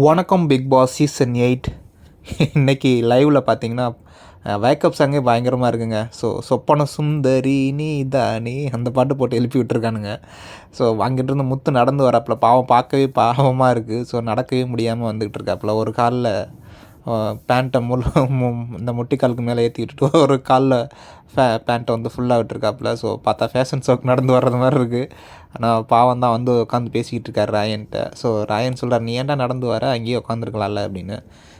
வணக்கம் big Boss season eight இன்னைக்கு லைவில் பார்த்தீங்கன்னா வேக்கப் சாங்கே பயங்கரமாக இருக்குங்க. ஸோ சொப்பன சுந்தரி நீ தானி அந்த பாட்டு போட்டு எழுப்பி விட்டுருக்கானுங்க. ஸோ அங்கிட்டிருந்து முத்து நடந்து வரப்பில் பாவம் பார்க்கவே பாவமாக இருக்குது ஸோ நடக்கவே முடியாமல் வந்துக்கிட்டு இருக்காப்புல. ஒரு காலில் பேண்ட்டை முள் இந்த முட்டிக்காலுக்கு மேலே ஏற்றிக்கிட்டு ஒரு காலில் ஃபே பேண்ட்டை வந்து ஃபுல்லாக விட்டுருக்காப்புல. ஸோ பார்த்தா ஃபேஷன் ஷோக்கு நடந்து வர்றது மாதிரி இருக்குது ஆனால் பாவம் தான் வந்து உட்காந்து பேசிக்கிட்டு இருக்காரு ராயன்ட்ட. ஸோ ராயன் சொல்கிறார் நீ ஏன்டா நடந்து வர? அங்கேயே உட்காந்துருக்கலாம்ல அப்படின்னு.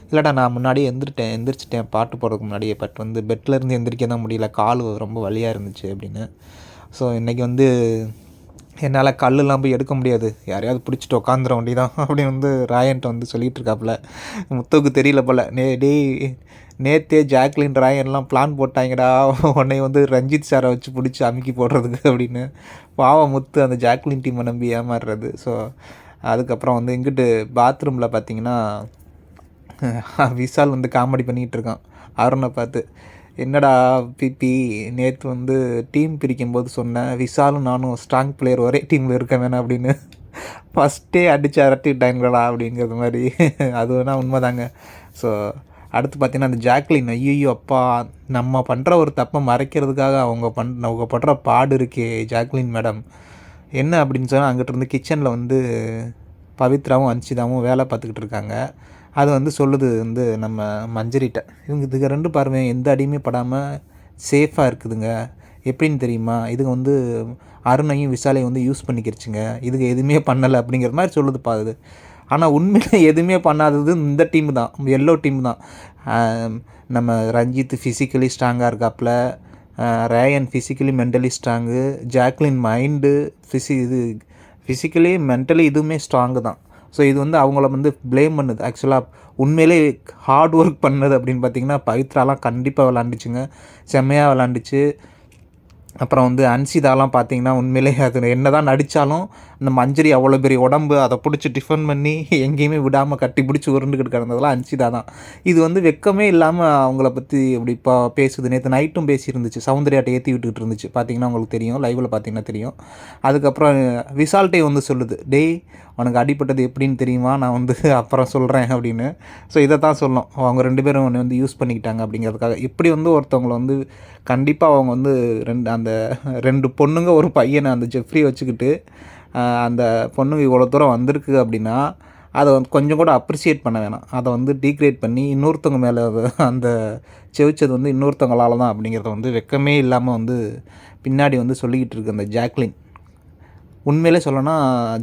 இல்லைடா நான் முன்னாடியே எந்திரிட்டேன் எந்திரிச்சிட்டேன் பாட்டு போடுறதுக்கு முன்னாடியே. பட் வந்து பெட்டில் இருந்து எந்திரிக்க தான் முடியல. கால் ரொம்ப வழியாக இருந்துச்சு அப்படின்னு. ஸோ இன்றைக்கி வந்து என்னால் கல்லுலாம் போய் எடுக்க முடியாது. யாரையாவது பிடிச்சிட்டு உட்காந்துட வேண்டியதான் அப்படின்னு வந்து ராயன்ட்ட வந்து சொல்லிகிட்டு இருக்காப்புல முத்துவுக்கு தெரியல போல. நே டே நேத்தே ஜாக்லின் ராயன்லாம் பிளான் போட்டாங்கடா. உன்னை வந்து ரஞ்சித் சாரை வச்சு பிடிச்சி அமுக்கி போடுறதுக்கு அப்படின்னு. பாவம் முத்து அந்த ஜாக்லின் டீமை நம்பி ஏமாறுறது. ஸோ அதுக்கப்புறம் வந்து இங்கிட்டு பாத்ரூமில் பார்த்தீங்கன்னா விஷால் வந்து காமெடி பண்ணிகிட்டு இருக்கான். அருணை பார்த்து என்னடா பிபி நேற்று வந்து டீம் பிரிக்கும் போது சொன்னேன் விஷாலும் நானும் ஸ்ட்ராங் பிளேயர் ஒரே டீமில் இருக்க வேணாம் அப்படின்னு. ஃபஸ்ட்டே அடித்து அரட்டிட்டாங்களா அப்படிங்கிறது மாதிரி. அது வேணால் உண்மைதாங்க. ஸோ அடுத்து பார்த்தீங்கன்னா அந்த ஜாக்லின் ஐயோ அப்பா நம்ம பண்ணுற ஒரு தப்பை மறைக்கிறதுக்காக அவங்க பண் அவங்க பண்ணுற பாடு இருக்கே ஜாக்லின் மேடம். என்ன அப்படின்னு சொன்னால் அங்கிட்டிருந்து கிச்சனில் வந்து பவித்ராவும் அன்சிதாவும் வேலை பார்த்துக்கிட்டு இருக்காங்க. அது வந்து சொல்லுது வந்து நம்ம மஞ்சரிட்ட. இவங்க இதுக்கு ரெண்டு பாருங்கள் எந்த அடியுமே படாமல் சேஃபாக இருக்குதுங்க. எப்படின்னு தெரியுமா? இதுங்க வந்து அருணையும் விசாலையும் வந்து யூஸ் பண்ணிக்கிருச்சுங்க. இதுக்கு எதுவுமே பண்ணலை அப்படிங்கிற மாதிரி சொல்லுது பாது ஆனால் உண்மையில் எதுவுமே பண்ணாதது இந்த டீம் தான். எல்லோ டீம் தான். நம்ம ரஞ்சித் ஃபிசிக்கலி ஸ்ட்ராங்காக இருக்காப்புல Rayan physically mentally strong Jacqueline mind fizzy இது ஃபிசிக்கலி மென்டலி இதுவுமே ஸ்ட்ராங்கு தான். ஸோ இது வந்து அவங்கள வந்து ப்ளேம் பண்ணுது. ஆக்சுவலாக உண்மையிலே ஹார்ட் ஒர்க் பண்ணது அப்படின்னு பார்த்தீங்கன்னா பவித்ராலாம் கண்டிப்பாக விளாண்டுச்சுங்க செம்மையாக விளாண்டுச்சு அப்புறம் வந்து அன்சிதாலாம் பார்த்தீங்கன்னா உண்மையிலே அது என்ன தான் நடித்தாலும் அந்த மஞ்சரி அவ்வளோ பெரிய உடம்பு அதை பிடிச்சி டிஃபன் பண்ணி எங்கேயுமே விடாமல் கட்டி பிடிச்சி உருண்டுக்கிட்டு கிடந்ததெல்லாம் அன்சிதா தான். இது வந்து வெக்கமே இல்லாமல் அவங்கள பற்றி இப்படி இப்போ பேசுது. நேற்று நைட்டும் பேசியிருந்துச்சு. சௌந்தர்யாட்டை ஏற்றி விட்டுக்கிட்டு இருந்துச்சு. பார்த்தீங்கன்னா உங்களுக்கு தெரியும். லைவில் பார்த்தீங்கன்னா தெரியும். அதுக்கப்புறம் விசால்ட்டே வந்து சொல்லுது. டேய் உனக்கு அடிப்பட்டது எப்படின்னு தெரியுமா? நான் வந்து அப்புறம் சொல்கிறேன் அப்படின்னு. ஸோ இதை தான் சொல்லணும். அவங்க ரெண்டு பேரும் உன்னை வந்து யூஸ் பண்ணிக்கிட்டாங்க அப்படிங்கிறதுக்காக. இப்படி வந்து ஒருத்தவங்களை வந்து கண்டிப்பாக அவங்க வந்து ரெண்டு அந்த ரெண்டு பொண்ணுங்க ஒரு பையனை அந்த ஜெஃப்ரி வச்சுக்கிட்டு அந்த பொண்ணுங்க இவ்வளோ தூரம் வந்திருக்கு அப்படின்னா அதை வந்து கொஞ்சம் கூட அப்ரிசியேட் பண்ண வேணாம். அதை வந்து டீக்ரேட் பண்ணி இன்னொருத்தவங்க மேலே அந்த செவிச்சது வந்து இன்னொருத்தவங்களால தான் அப்படிங்கிறத வந்து வெக்கமே இல்லாமல் வந்து பின்னாடி வந்து சொல்லிக்கிட்டு இருக்கு அந்த ஜாக்லின் உண்மையிலே சொல்லணும்னா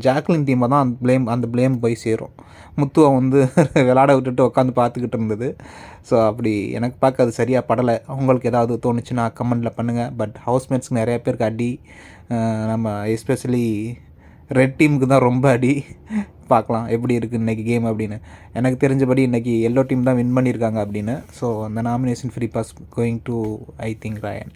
ஜாக்லின் டீமை தான் அந்த ப்ளேம் அந்த ப்ளேம் போய் சேரும். முத்துவை வந்து விளாட விட்டுட்டு உட்காந்து பார்த்துக்கிட்டு இருந்தது. ஸோ அப்படி எனக்கு பார்க்க அது சரியாக படலை. அவங்களுக்கு ஏதாவது தோணுச்சுன்னா கமெண்டில் பண்ணுங்கள் பட் ஹவுஸ்மேட்ஸ்க்கு நிறைய பேருக்கு அடி. நம்ம எஸ்பெஷலி ரெட் டீமுக்கு தான் ரொம்ப அடி. பார்க்கலாம் எப்படி இருக்குது இன்றைக்கி கேம் அப்படின்னு. எனக்கு தெரிஞ்சபடி இன்றைக்கி எல்லோ டீம் தான் வின் பண்ணியிருக்காங்க அப்படின்னு. ஸோ அந்த nomination free pass going to I think Rayan